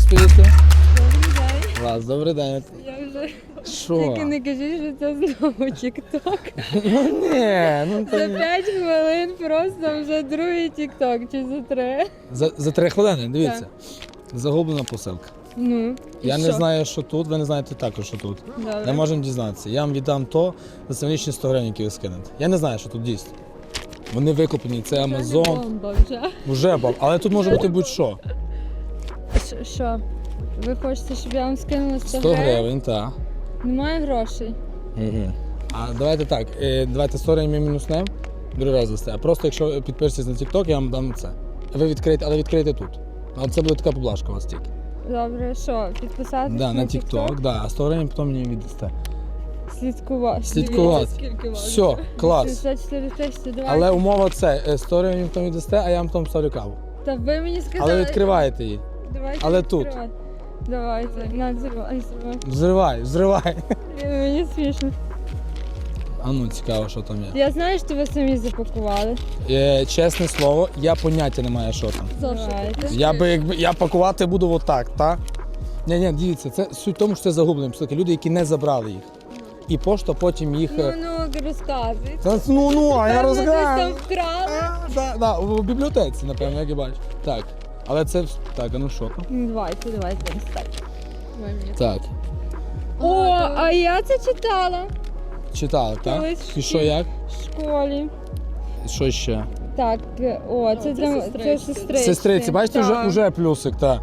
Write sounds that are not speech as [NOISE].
Стоїте? Добрий день. Клас, добрий день. Я вже Що? тільки не кажіть, що це знову тік-ток. [LAUGHS] Ну ні, ну За то... 5 хвилин просто вже другий тік-ток чи за 3. За, за три хвилини, дивіться. Загублена посилка. Ну, і Я не що? знаю, що тут, ви не знаєте також, що тут. Добре. Не можемо дізнатися. Я вам віддам то за символічні 100 гривень, які ви скинете. Я не знаю, що тут дійсно. Вони викуплені, це Вже Амазон. бомба вже. Вже баб. Але тут може бути будь-що. Що-? Ви хочете, щоб я вам скинула 100 100 гривень, так. Немає грошей. А давайте так, е, давайте 100 гривень ми мінуснемо, другий раз дасте. А просто якщо підпишетесь на TikTok, я вам дам це. Ви відкрийте, але відкрийте тут. Але це буде така поблажка у вас тільки. Добре, що, підписатися Да, на TikTok, да, а 100 гривень потім мені віддасте. Слідкувати. Слідкувати. Дивіться, скільки вас. Все, клас. 64 тисячі, давайте. Але умова це, е, 100 гривень потім віддасте, а я вам потім ставлю каву. Та ви мені сказали. Але відкриваєте її. Давайте але тут. відкривати. Давайте, на взривай, взривай. Взривай, взривай. Мені смішно. А ну цікаво, що там є. Я знаю, що ви самі запакували. Е, чесне слово, я поняття не маю, що там. Давайте. Я би якби я пакувати буду отак, так? Ні, ні, дивіться, це суть в тому, що це загублені посилки. Люди, які не забрали їх. І пошта потім їх. Ну, е, ну, розказуйте. Та, ну, ну, а я Певно, десь там вкрали. Да, да, у бібліотеці, напевно, як я бачу. Так. Але це так, а ну що? Ну, Давайте, давайте, так. Так. О, а я це читала Читала, так? Колись І що як? в школі. Що ще? Так, о, це для це сестриці. Сестриці, бачите, вже, вже плюсик, так.